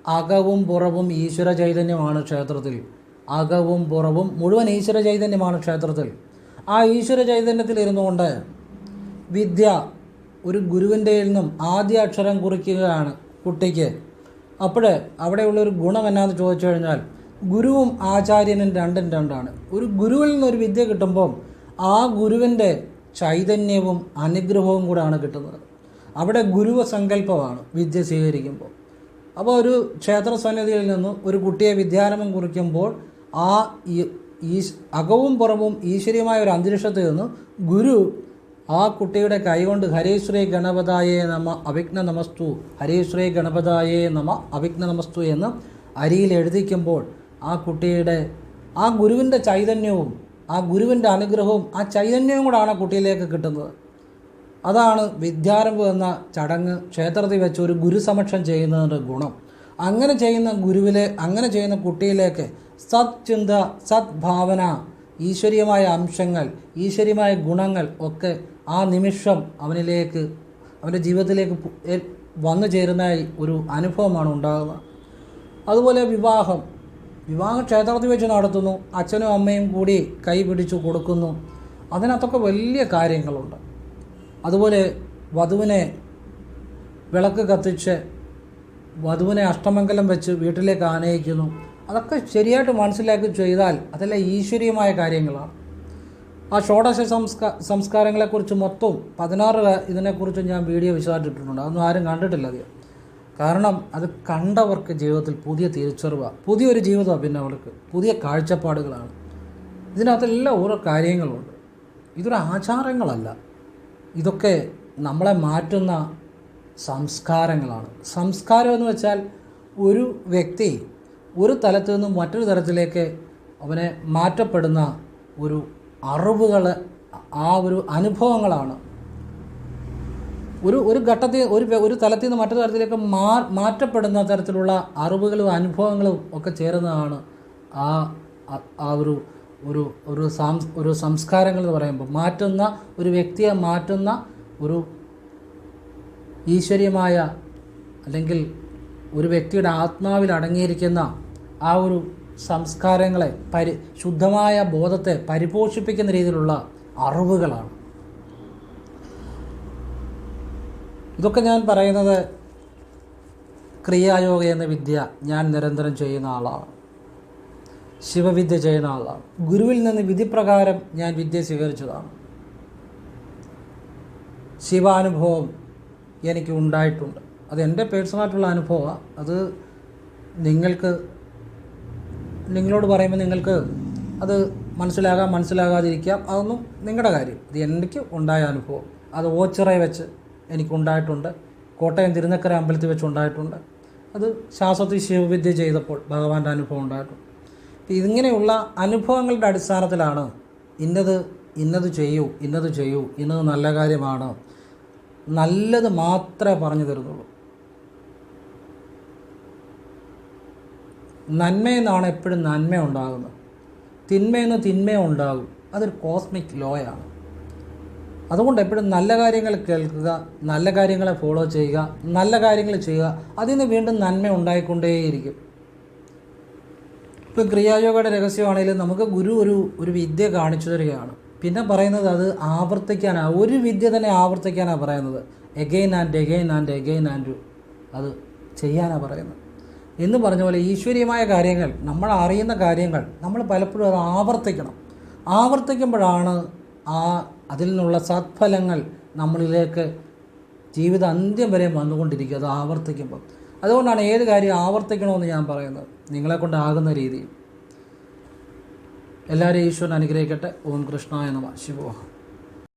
അകവും പുറവും ഈശ്വര ചൈതന്യമാണ് ക്ഷേത്രത്തിൽ. അകവും പുറവും മുഴുവൻ ഈശ്വര ചൈതന്യമാണ് ക്ഷേത്രത്തിൽ. ആ ഈശ്വര ചൈതന്യത്തിൽ ഇരുന്നുകൊണ്ട് വിദ്യ ഒരു ഗുരുവിന്റെ നിന്നും ആദ്യ അക്ഷരം കുറിക്കുകയാണ് കുട്ടിക്ക്. അപ്പോൾ അവിടെയുള്ളൊരു ഗുണം എന്നാന്ന് ചോദിച്ചു കഴിഞ്ഞാൽ ഗുരുവും ആചാര്യനും രണ്ടും രണ്ടാണ്. ഒരു ഗുരുവിൽ നിന്നൊരു വിദ്യ കിട്ടുമ്പം ആ ഗുരുവിന്റെ ചൈതന്യവും അനുഗ്രഹവും കൂടാണ് കിട്ടുന്നത്. അവിടെ ഗുരുവ സങ്കല്പമാണ് വിദ്യ സ്വീകരിക്കുമ്പോൾ. അപ്പോൾ ഒരു ക്ഷേത്ര സന്നിധിയിൽ നിന്ന് ഒരു കുട്ടിയെ വിദ്യാരംഭം കുറിക്കുമ്പോൾ ആ ഈശ് അകവും പുറവും ഈശ്വരീയമായ ഒരു അന്തരീക്ഷത്തിൽ നിന്ന് ഗുരു ആ കുട്ടിയുടെ കൈകൊണ്ട് ഹരേശ്വരേ ഗണപതായേ നമ അവിഘ്ന നമസ്തു ഹരേശ്വരേ ഗണപതായേ നമ അവിഘ്ന നമസ്തു എന്ന് അരിയിൽ എഴുതിക്കുമ്പോൾ ആ കുട്ടിയുടെ ആ ഗുരുവിന്റെ ചൈതന്യവും ആ ഗുരുവിന്റെ അനുഗ്രഹവും ആ ചൈതന്യവും കൂടാണ് കുട്ടിയിലേക്ക് കിട്ടുന്നത്. അതാണ് വിദ്യാരംഭം എന്ന ചടങ്ങ് ക്ഷേത്രത്തിൽ വെച്ച് ഒരു ഗുരുസമക്ഷം ചെയ്യുന്നതിന്റെ ഗുണം. അങ്ങനെ ചെയ്യുന്ന ഗുരുവിലെ അങ്ങനെ ചെയ്യുന്ന കുട്ടിയിലേക്ക് സത്ചിന്ത സദ്ഭാവന ഈശ്വരീയമായ അംശങ്ങൾ ഈശ്വരീയമായ ഗുണങ്ങൾ ഒക്കെ ആ നിമിഷം അവനിലേക്ക് അവന്റെ ജീവിതത്തിലേക്ക് വന്നു ചേരുന്ന ഒരു അനുഭവമാണ് ഉണ്ടാകുന്നത്. അതുപോലെ വിവാഹം. വിവാഹം ക്ഷേത്രത്തിൽ വെച്ച് നടത്തുന്നു. അച്ഛനും അമ്മയും കൂടി കൈ പിടിച്ചു കൊടുക്കുന്നു. അതിനകത്തൊക്കെ വലിയ കാര്യങ്ങളുണ്ട്. അതുപോലെ വധുവിനെ വിളക്ക് കത്തിച്ച് വധുവിനെ അഷ്ടമംഗലം വെച്ച് വീട്ടിലേക്ക് ആനയിക്കുന്നു. അതൊക്കെ ശരിയായിട്ട് മനസ്സിലാക്കി ചെയ്താൽ അതെല്ലാം ഈശ്വരീയമായ കാര്യങ്ങളാണ്. ആ ഷോഡശ സംസ്കാ സംസ്കാരങ്ങളെക്കുറിച്ച് മൊത്തം പതിനാറ് ഇതിനെക്കുറിച്ച് ഞാൻ വീഡിയോ വിശദമായിട്ടിട്ടുണ്ട് അതൊന്നും ആരും കണ്ടിട്ടില്ല അധികം. കാരണം അത് കണ്ടവർക്ക് ജീവിതത്തിൽ പുതിയ തിരിച്ചറിവ്. പുതിയൊരു ജീവിതമാണ് പിന്നെ അവർക്ക് പുതിയ കാഴ്ചപ്പാടുകളാണ്. ഇതിനകത്തെല്ലാം ഓരോ കാര്യങ്ങളുണ്ട്. ഇതൊരു ആചാരങ്ങളല്ല. ഇതൊക്കെ നമ്മളെ മാറ്റുന്ന സംസ്കാരങ്ങളാണ്. സംസ്കാരം എന്ന് വെച്ചാൽ ഒരു വ്യക്തി ഒരു തലത്തിൽ നിന്നും മറ്റൊരു തലത്തിലേക്ക് അവനെ മാറ്റപ്പെടുന്ന ഒരു അറിവുകൾ ആ ഒരു അനുഭവങ്ങളാണ് ഒരു ഒരു ഘട്ടത്തിൽ ഒരു ഒരു തലത്തിൽ നിന്ന് മറ്റൊരു തലത്തിലേക്ക് മാ മാറ്റപ്പെടുന്ന തരത്തിലുള്ള അറിവുകളും അനുഭവങ്ങളും ഒക്കെ ചേരുന്നതാണ് ആ ആ- ഒരു ഒരു ഒരു സാംസ് ഒരു സംസ്കാരങ്ങൾ എന്ന് പറയുമ്പോൾ. മാറ്റുന്ന ഒരു വ്യക്തിയെ മാറ്റുന്ന ഒരു ഈശ്വരീയമായ അല്ലെങ്കിൽ ഒരു വ്യക്തിയുടെ ആത്മാവിൽ അടങ്ങിയിരിക്കുന്ന ആ ഒരു സംസ്കാരങ്ങളെ പരി ശുദ്ധമായ ബോധത്തെ പരിപോഷിപ്പിക്കുന്ന രീതിയിലുള്ള അറിവുകളാണ്. ഇതൊക്കെ ഞാൻ പറയുന്നത് ക്രിയായോഗ എന്ന വിദ്യ ഞാൻ നിരന്തരം ചെയ്യുന്ന ആളാണ്. ശിവവിദ്യ ചെയ്യുന്ന ആളാണ്. ഗുരുവിൽ നിന്ന് വിധിപ്രകാരം ഞാൻ വിദ്യ സ്വീകരിച്ചതാണ്. ശിവാനുഭവം എനിക്ക് ഉണ്ടായിട്ടുണ്ട്. അത് എന്റെ പേഴ്സണലായിട്ടുള്ള അനുഭവമാണ്. അത് നിങ്ങൾക്ക് നിങ്ങളോട് പറയുമ്പോൾ നിങ്ങൾക്ക് അത് മനസ്സിലാകാം മനസ്സിലാകാതിരിക്കാം. അതൊന്നും നിങ്ങളുടെ കാര്യം. ഇത് എനിക്ക് ഉണ്ടായ അനുഭവം. അത് ഓച്ചിറയെ വെച്ച് എനിക്കുണ്ടായിട്ടുണ്ട്. കോട്ടയം തിരുനക്കര അമ്പലത്തിൽ വെച്ചുണ്ടായിട്ടുണ്ട്. അത് ശാസ്ത്രത്തിൽ ശിവവിദ്യ ചെയ്തപ്പോൾ ഭഗവാന്റെ അനുഭവം ഉണ്ടായിട്ടുണ്ട് ഇതിങ്ങനെയുള്ള അനുഭവങ്ങളുടെ അടിസ്ഥാനത്തിലാണ് ഇന്നത് ഇന്നത് ചെയ്യൂ ഇന്നത് ചെയ്യൂ ഇന്നത് നല്ല കാര്യമാണ് നല്ലത് മാത്രമേ പറഞ്ഞു തരുന്നുള്ളൂ. നന്മയെന്നാണ് എപ്പോഴും നന്മ ഉണ്ടാകുന്നത് തിന്മയെന്ന് തിന്മയുണ്ടാകും. അതൊരു കോസ്മിക് ലോയാണ്. അതുകൊണ്ട് എപ്പോഴും നല്ല കാര്യങ്ങൾ കേൾക്കുക നല്ല കാര്യങ്ങളെ ഫോളോ ചെയ്യുക നല്ല കാര്യങ്ങൾ ചെയ്യുക. അതിൽ നിന്ന് വീണ്ടും നന്മ ഉണ്ടായിക്കൊണ്ടേയിരിക്കും. ഇപ്പം ക്രിയായോഗയുടെ രഹസ്യമാണെങ്കിലും നമുക്ക് ഗുരു ഒരു ഒരു വിദ്യ കാണിച്ചു തരികയാണ് പിന്നെ പറയുന്നത് അത് ആവർത്തിക്കാനാണ് ഒരു വിദ്യ തന്നെ ആവർത്തിക്കാനാണ് പറയുന്നത്. Again and again and again and അത് ചെയ്യാനാണ് പറയുന്നത്. എന്ന് പറഞ്ഞ പോലെ ഈശ്വരീയമായ കാര്യങ്ങൾ നമ്മൾ അറിയുന്ന കാര്യങ്ങൾ നമ്മൾ പലപ്പോഴും അത് ആവർത്തിക്കണം. ആവർത്തിക്കുമ്പോഴാണ് ആ അതിൽ നിന്നുള്ള സത്ഫലങ്ങൾ നമ്മളിലേക്ക് ജീവിത അന്ത്യം വരെ വന്നുകൊണ്ടിരിക്കുക അത് ആവർത്തിക്കുമ്പോൾ അതുകൊണ്ടാണ് ഏത് കാര്യം ആവർത്തിക്കണമെന്ന് ഞാൻ പറയുന്നത്. നിങ്ങളെ കൊണ്ടാകുന്ന രീതിയിൽ. എല്ലാവരെയും ഈശ്വരൻ അനുഗ്രഹിക്കട്ടെ. ഓം കൃഷ്ണായ നമ. ശിവോഹം.